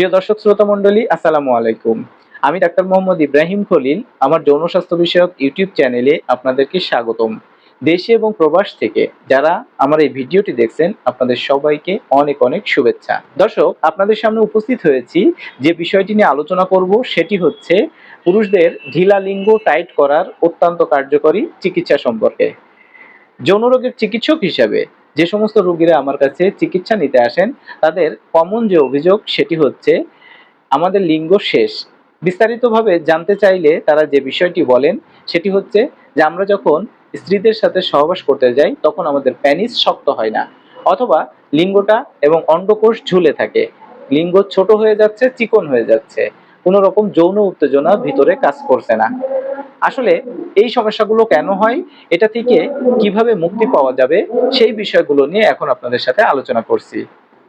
প্রিয় দর্শক, শ্রোতা মণ্ডলী, আসসালামু আলাইকুম। আমি ডাক্তার মোহাম্মদ ইব্রাহিম খলিল, আমার যৌন স্বাস্থ্য বিষয়ক ইউটিউব চ্যানেলে আপনাদেরকে স্বাগতম। দেশে এবং প্রবাস থেকে যারা আমার এই ভিডিওটি দেখছেন, আপনাদের সবাইকে অনেক অনেক শুভেচ্ছা। দর্শক, আপনাদের সামনে উপস্থিত হয়েছি, যে বিষয়টি নিয়ে আলোচনা করব সেটি হচ্ছে পুরুষদের ঢিলা লিঙ্গ টাইট করার অত্যন্ত কার্যকরী চিকিৎসা সম্পর্কে। যৌন রোগের চিকিৎসক হিসাবে যে সমস্ত রোগীরা আমার কাছে চিকিৎসা নিতে আসেন, তাদের কমন যে অভিযোগ সেটি হচ্ছে আমাদের লিঙ্গ শেষ। বিস্তারিতভাবে জানতে চাইলে তারা যে বিষয়টি বলেন, সেটি হচ্ছে যে আমরা যখন স্ত্রীদের সাথে সহবাস করতে যাই, তখন আমাদের প্যানিস শক্ত হয় না, অথবা লিঙ্গটা এবং অন্ডকোষ ঝুলে থাকে। লিঙ্গ ছোট হয়ে যাচ্ছে, চিকন হয়ে যাচ্ছে। কোনো রকম যৌন উত্তেজনা ভিতরে কাজ করছে না। আসলে এই সমস্যাগুলো কেন হয়, এটা থেকে কীভাবে মুক্তি পাওয়া যাবে, সেই বিষয়গুলো নিয়ে এখন আপনাদের সাথে আলোচনা করছি।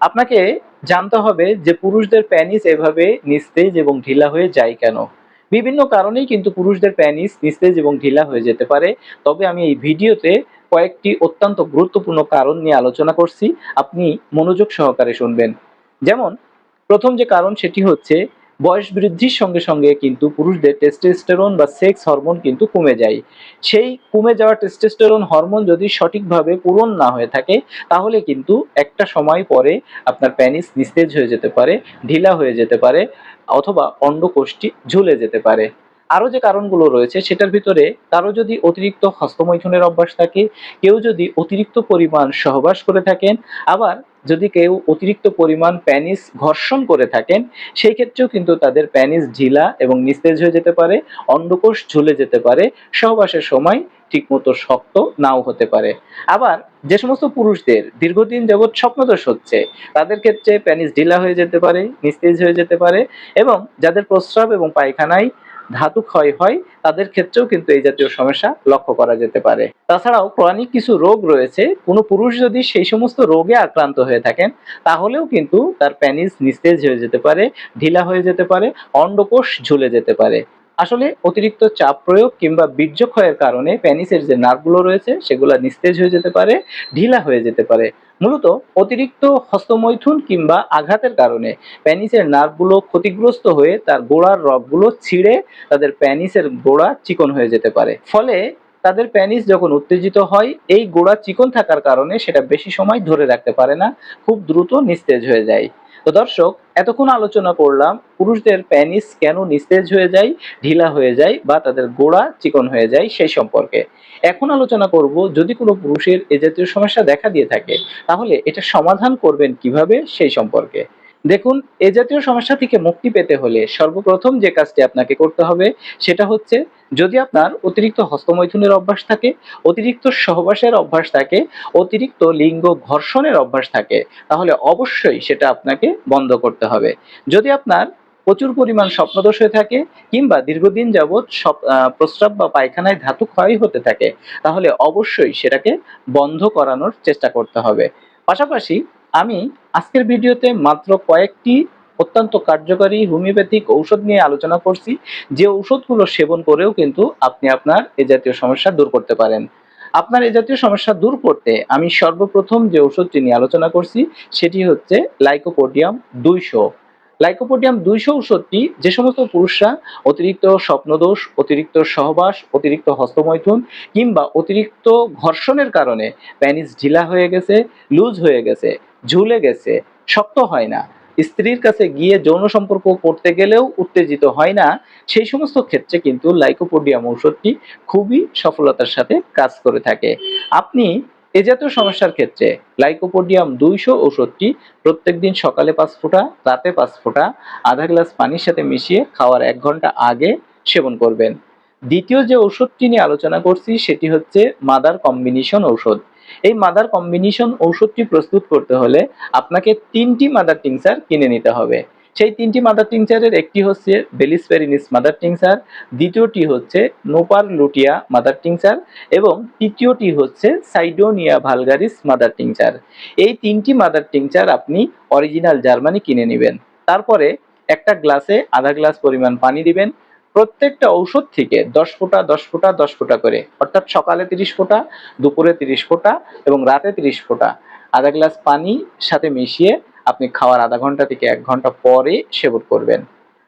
আপনাকে জানতে হবে যে পুরুষদের প্যানিস এভাবে নিস্তেজ এবং ঢিলা হয়ে যায় কেন। বিভিন্ন কারণেই কিন্তু পুরুষদের প্যানিস নিস্তেজ এবং ঢিলা হয়ে যেতে পারে। তবে আমি এই ভিডিওতে কয়েকটি অত্যন্ত গুরুত্বপূর্ণ কারণ নিয়ে আলোচনা করছি। আপনি মনোযোগ সহকারে শুনবেন। যেমন, প্রথম যে কারণ সেটি হচ্ছে বয়স বৃদ্ধির সঙ্গে সঙ্গে কিন্তু পুরুষদের টেস্টোস্টেরন বা সেক্স হরমোন কিন্তু কমে যায়। সেই কমে যাওয়া টেস্টোস্টেরন হরমোন যদি সঠিকভাবে পূরণ না হয়ে থাকে, তাহলে কিন্তু একটা সময় পরে আপনার প্যানিস নিস্তেজ হয়ে যেতে পারে, ঢিলা হয়ে যেতে পারে, অথবা অন্ডকোষ্ঠী ঝুলে যেতে পারে। আরও যে কারণগুলো রয়েছে, সেটার ভিতরে কারও যদি অতিরিক্ত হস্তমৈথুনের অভ্যাস থাকে, কেউ যদি অতিরিক্ত পরিমাণ সহবাস করে থাকেন, আবার যদি কেউ অতিরিক্ত পরিমাণ প্যানিস ঘর্ষণ করে থাকেন, সেই ক্ষেত্রেও কিন্তু তাদের প্যানিস ঢিলা এবং নিস্তেজ হয়ে যেতে পারে, অন্ডকোষ ঝুলে যেতে পারে, সহবাসের সময় ঠিকমতো শক্ত নাও হতে পারে। আবার যে সমস্ত পুরুষদের দীর্ঘদিন যাবৎ স্বপ্নদোষ হচ্ছে, তাদের ক্ষেত্রে প্যানিস ঢিলা হয়ে যেতে পারে, নিস্তেজ হয়ে যেতে পারে এবং যাদের প্রস্রাব এবং পায়খানায় ধাতু ক্ষয় হয়, তাদের ক্ষেত্রেও কিন্তু এই জাতীয় সমস্যা লক্ষ্য করা যেতে পারে। তাছাড়াও ক্রনিক কিছু রোগ রয়েছে, কোনো পুরুষ যদি সেই সমস্ত রোগে আক্রান্ত হয়ে থাকেন, তাহলেও কিন্তু তার প্যানিস নিস্তেজ হয়ে যেতে পারে, ঢিলা হয়ে যেতে পারে, অন্ডকোষ ঝুলে যেতে পারে। আসলে অতিরিক্ত চাপ প্রয়োগ কিংবা বীর্যক্ষয়ের কারণে প্যানিসের যে নার্ভগুলো রয়েছে, সেগুলো নিস্তেজ হয়ে যেতে পারে, ঢিলা হয়ে যেতে পারে। মূলত অতিরিক্ত হস্তমৈথুন কিংবা আঘাতের কারণে প্যানিসের নার্ভগুলো ক্ষতিগ্রস্ত হয়ে তার গোড়ার রগগুলো ছিঁড়ে তাদের প্যানিসের গোড়া চিকন হয়ে যেতে পারে। ফলে তাদের প্যানিস যখন উত্তেজিত হয়, এই গোড়া চিকন থাকার কারণে সেটা বেশি সময় ধরে রাখতে পারে না, খুব দ্রুত নিস্তেজ হয়ে যায়। তো দর্শক, এতক্ষণ আলোচনা করলাম, পুরুষদের প্যানিস কেন নিস্তেজ হয়ে যায়, ঢিলা হয়ে যায় বা তাদের গোড়া চিকন হয়ে যায় সেই সম্পর্কে। এখন আলোচনা করব, যদি কোনো পুরুষের এ জাতীয় সমস্যা দেখা দিয়ে থাকে, তাহলে এটা সমাধান করবেন কীভাবে সেই সম্পর্কে। দেখুন, এ জাতীয় সমস্যা থেকে মুক্তি পেতে হলে সর্বপ্রথম যে কাজটি আপনাকে করতে হবে সেটা হচ্ছে যদি আপনার অতিরিক্ত হস্তমৈথুনের অভ্যাস থাকে, অতিরিক্ত সহবাসের অভ্যাস থাকে, অতিরিক্ত লিঙ্গ ঘর্ষণের অভ্যাস থাকে, তাহলে অবশ্যই সেটা আপনাকে বন্ধ করতে হবে। যদি আপনার প্রচুর পরিমাণ স্বপ্নদোষ হয়ে থাকে কিংবা দীর্ঘদিন যাবৎ সব প্রস্রাব বা পায়খানায় ধাতু ক্ষয় হতে থাকে, তাহলে অবশ্যই সেটাকে বন্ধ করানোর চেষ্টা করতে হবে। পাশাপাশি আমি আজকের ভিডিওতে মাত্র কয়েকটি অত্যন্ত কার্যকরী হোমিওপ্যাথিক ঔষধ নিয়ে আলোচনা করছি। যে ঔষধগুলো সেবন করেও কিন্তু আপনি আপনার এ জাতীয় সমস্যা দূর করতে পারেন। আপনার এ জাতীয় সমস্যা দূর করতে আমি সর্বপ্রথম যে ওষুধটি নিয়ে আলোচনা করছি, সেটি হচ্ছে লাইকোপোডিয়াম দুইশো। লাইকোপোডিয়াম দুইশো ওষুধটি যে সমস্ত পুরুষরা অতিরিক্ত স্বপ্নদোষ, অতিরিক্ত সহবাস, অতিরিক্ত হস্তমৈথুন কিংবা অতিরিক্ত ঘর্ষণের কারণে প্যানিস ঢিলা হয়ে গেছে, লুজ হয়ে গেছে, ঝুলে গেছে, শক্ত হয় না। স্ত্রীর কাছে গিয়ে যৌন সম্পর্ক করতে গেলেও উত্তেজিত হয় না। সেই সমস্ত ক্ষেত্রে কিন্তু লাইকোপোডিয়াম ঔষধটি খুবই সফলতার সাথে কাজ করে থাকে। আপনি এ জাতীয় সমস্যার ক্ষেত্রে লাইকোপোডিয়াম দুইশো ঔষধটি প্রত্যেকদিন সকালে পাঁচ ফোঁটা, রাতে পাঁচ ফোঁটা, আধা গ্লাস পানির সাথে মিশিয়ে খাওয়ার এক ঘণ্টা আগে সেবন করবেন। দ্বিতীয় যে ওষুধটি নিয়ে আলোচনা করছি সেটি হচ্ছে মাদার কম্বিনেশন ঔষধ। এই মাদার কম্বিনেশন ঔষধটি প্রস্তুত করতে হলে আপনাকে তিনটি মাদার টিংচার কিনে নিতে হবে। সেই তিনটি মাদার টিংচারের একটি হচ্ছে বেলিসপেরিনিস মাদার টিংচার দ্বিতীয়টি হচ্ছে নোপার লুটিয়া মাদার টিংচার এবং তৃতীয়টি হচ্ছে সাইডোনিয়া ভালগারিস মাদার টিংচার এই তিনটি মাদার টিংচার আপনি অরিজিনাল জার্মানি কিনে নেবেন। তারপরে একটা গ্লাসে আধা গ্লাস পরিমাণ পানি দিবেন। প্রত্যেকটা ঔষধ থেকে দশ ফোঁটা দশ ফোঁটা দশ ফোঁটা করে, অর্থাৎ সকালে তিরিশ ফোঁটা, দুপুরে তিরিশ ফোঁটা এবং রাতে তিরিশ ফোঁটা। আধা গ্লাস পানি সাথে মিশিয়ে আপনি খাওয়ার আধা ঘণ্টা থেকে এক ঘণ্টা পরে সেবন করবেন।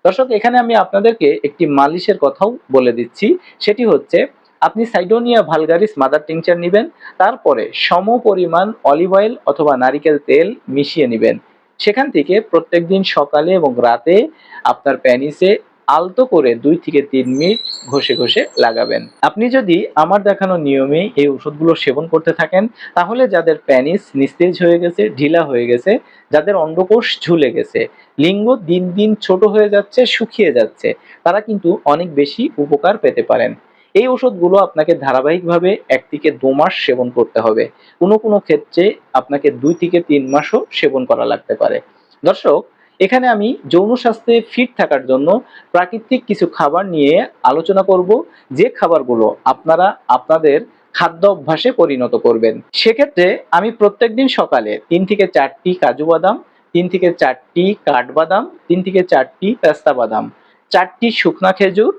দর্শক, এখানে আমি আপনাদেরকে একটি মালিশের কথাও বলে দিচ্ছি। সেটি হচ্ছে, আপনি সাইডোনিয়া ভালগারিস মাদার টিংচার নেবেন, তারপরে সম পরিমাণ অলিভ অয়েল অথবা নারিকেল তেল মিশিয়ে নেবেন। সেখান থেকে প্রত্যেকদিন সকালে এবং রাতে আপনার প্যানিসে আলতো করে দুই থেকে তিন মিনিট ঘষে ঘষে লাগাবেন। আপনি যদি আমার দেখানো নিয়মে এই ওষুধগুলো সেবন করতে থাকেন, তাহলে যাদের প্যানিস নিস্তেজ হয়ে গেছে, ঢিলা হয়ে গেছে, যাদের অন্ডকোষ ঝুলে গেছে, লিঙ্গ দিন দিন ছোট হয়ে যাচ্ছে, শুকিয়ে যাচ্ছে, তারা কিন্তু অনেক বেশি উপকার পেতে পারেন। এই ওষুধগুলো আপনাকে ধারাবাহিকভাবে এক থেকে দু মাস সেবন করতে হবে। কোনো কোনো ক্ষেত্রে আপনাকে দুই থেকে তিন মাসও সেবন করা লাগতে পারে। দর্শক এখানে আমি যৌন স্বাস্থ্যে ফিট থাকার জন্য প্রাকৃতিক কিছু খাবার নিয়ে আলোচনা করব। যে খাবারগুলো আপনারা আপনাদের খাদ্য অভ্যাসে পরিণত করবেন। সেক্ষেত্রে আমি প্রত্যেকদিন সকালে তিন থেকে চারটি কাজু বাদাম, তিন থেকে চারটি কাঠবাদাম তিন থেকে চারটি পেস্তা বাদাম, চারটি শুকনা খেজুর,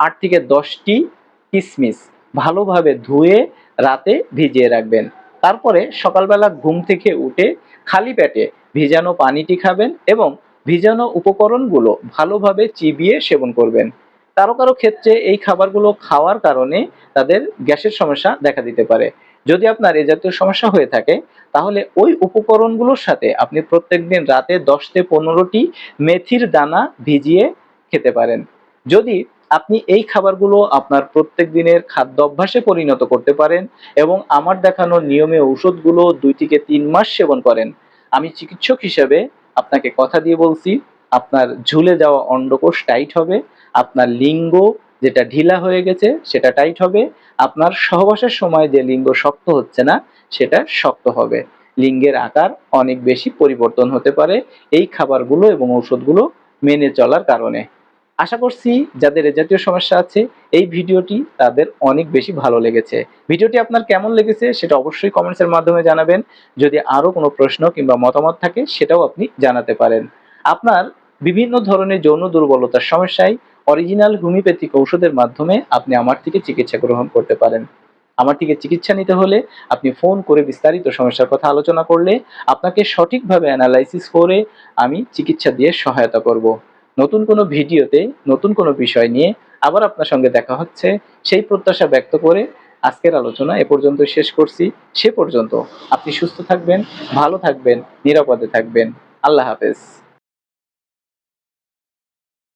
আট থেকে দশটি কিশমিশ ভালোভাবে ধুয়ে রাতে ভিজিয়ে রাখবেন। তারপরে সকালবেলা ঘুম থেকে উঠে খালি পেটে ভিজানো পানিটি খাবেন এবং ভিজানো উপকরণগুলো ভালোভাবে চিবিয়ে সেবন করবেন। কারও কারও ক্ষেত্রে এই খাবারগুলো খাওয়ার কারণে তাদের গ্যাসের সমস্যা দেখা দিতে পারে। যদি আপনার এ জাতীয় সমস্যা হয়ে থাকে, তাহলে ওই উপকরণগুলোর সাথে আপনি প্রত্যেকদিন রাতে দশ থেকে পনেরোটি মেথির দানা ভিজিয়ে খেতে পারেন। যদি আপনি এই খাবারগুলো আপনার প্রত্যেক দিনের খাদ্য অভ্যাসে পরিণত করতে পারেন এবং আমার দেখানো নিয়মে ঔষধগুলো দুই থেকে তিন মাস সেবন করেন আমি চিকিৎসক হিসেবে আপনাকে কথা দিয়ে বলছি, আপনার ঝুলে যাওয়া অন্ডকোষ টাইট হবে, আপনার লিঙ্গ যেটা ঢিলা হয়ে গেছে সেটা টাইট হবে, আপনার সহবাসের সময় যে লিঙ্গ শক্ত হচ্ছে না সেটা শক্ত হবে। লিঙ্গের আকার অনেক বেশি পরিবর্তন হতে পারে এই খাবারগুলো এবং ঔষধগুলো মেনে চলার কারণে। আশা করছি যাদের জাতীয় সমস্যা আছে, এই ভিডিওটি তাদের অনেক বেশি ভালো লেগেছে। ভিডিওটি আপনার কেমন লেগেছে সেটা অবশ্যই কমেন্টসের মাধ্যমে জানাবেন। যদি আরও কোনো প্রশ্ন কিংবা মতামত থাকে সেটাও আপনি জানাতে পারেন। আপনার বিভিন্ন ধরনের যৌন দুর্বলতার সমস্যায় অরিজিনাল হোমিওপ্যাথিক ঔষধের মাধ্যমে আপনি আমার থেকে চিকিৎসা গ্রহণ করতে পারেন। আমার থেকে চিকিৎসা নিতে হলে আপনি ফোন করে বিস্তারিত সমস্যার কথা আলোচনা করলে আপনাকে সঠিকভাবে অ্যানালাইসিস করে আমি চিকিৎসা দিয়ে সহায়তা করব। নতুন কোনো ভিডিওতে নতুন কোনো বিষয় নিয়ে আবার আপনার সঙ্গে দেখা হচ্ছে। সেই প্রত্যাশা ব্যক্ত করে আজকের আলোচনা এ পর্যন্ত শেষ করছি। সে পর্যন্ত আপনি সুস্থ থাকবেন, ভালো থাকবেন, নিরাপদে থাকবেন। আল্লাহ হাফেজ।